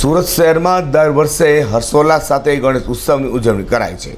સુરત શહેરમાં દર વર્ષે હર્ષોલ્લાસ સાથે ગણેશ ઉત્સવની ઉજવણી કરાય છે.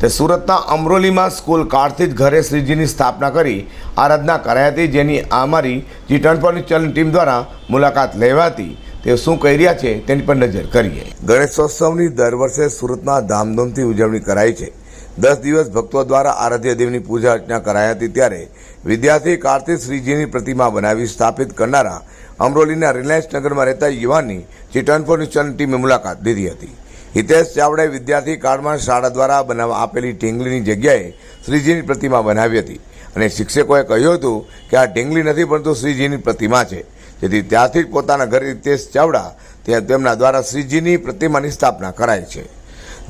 તે સુરતના અમરોલીમાં સ્કૂલ કાળથી જ ઘરે શ્રીજીની સ્થાપના કરી આરાધના કરાઈ હતી, જેની અમારી જી ટ્વેન્ટી ચલણ ટીમ દ્વારા મુલાકાત લેવાતી. તે શું કહી રહ્યા છે તેની પર નજર કરીએ. ગણેશોત્સવની દર વર્ષે સુરતમાં ધામધૂમથી ઉજવણી કરાય છે. દસ દિવસ ભક્તો દ્વારા આરાધ્ય દેવની પૂજા અર્ચના કરાઈ હતી ત્યારે વિદ્યાર્થી કાર્તિક શ્રીજીની પ્રતિમા બનાવી સ્થાપિત કરનારા અમરોલીના રિલાયન્સ નગરમાં રહેતા યુવાનની ચિટન ચલણ ટીમે મુલાકાત લીધી હતી. હિતેશ ચાવડાએ વિદ્યાર્થી કાળમાં શાળા દ્વારા બનાવવા આપેલી ઢીંગલીની જગ્યાએ શ્રીજીની પ્રતિમા બનાવી હતી અને શિક્ષકોએ કહ્યું હતું કે આ ઢીંગલી નથી પરંતુ શ્રીજીની પ્રતિમા છે. જેથી ત્યાંથી જ પોતાના ઘરે હિતેશ ચાવડા ત્યાં તેમના દ્વારા શ્રીજીની પ્રતિમાની સ્થાપના કરાઈ છે.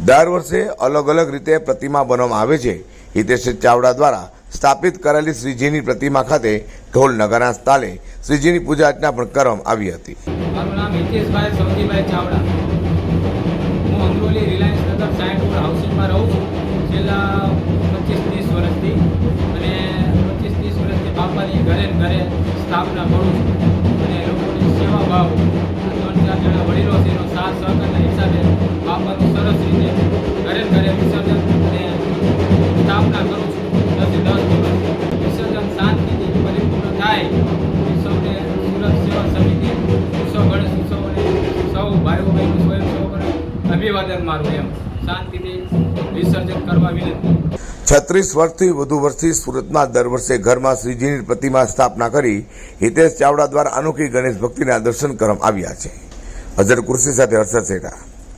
દર વર્ષે અલગ અલગ રીતે પ્રતિમા બનાવવામાં આવે છે. હિતેશ ચાવડા દ્વારા સ્થાપિત કરેલી શ્રીજીની પ્રતિમા ખાતે ઢોલ નગરના તાલે શ્રીજીની પૂજા અર્ચના પણ કરવામાં આવી હતી. સ્થાપના કરું છું. અને લોકોની સેવા ભાવ ત્રણ ચાર જણા વડીલો છે એનો સાથ સહકારના હિસાબે બાપાનું સૌ ભાઈઓ બહેનો અભિવાદન મારું એમ શાંતિથી વિસર્જન કરવા વિનંતી છત્રીસ વર્ષથી વધુ વર્ષથી સુરતમાં દર વર્ષે ઘરમાં શ્રીજીની પ્રતિમા સ્થાપના કરી હિતેશ ચાવડા દ્વારા અનોખી ગણેશ ભક્તિના દર્શન કરવામાં આવ્યા છે. અઝર કુર્સી સાથે હર્ષદ સેઠા.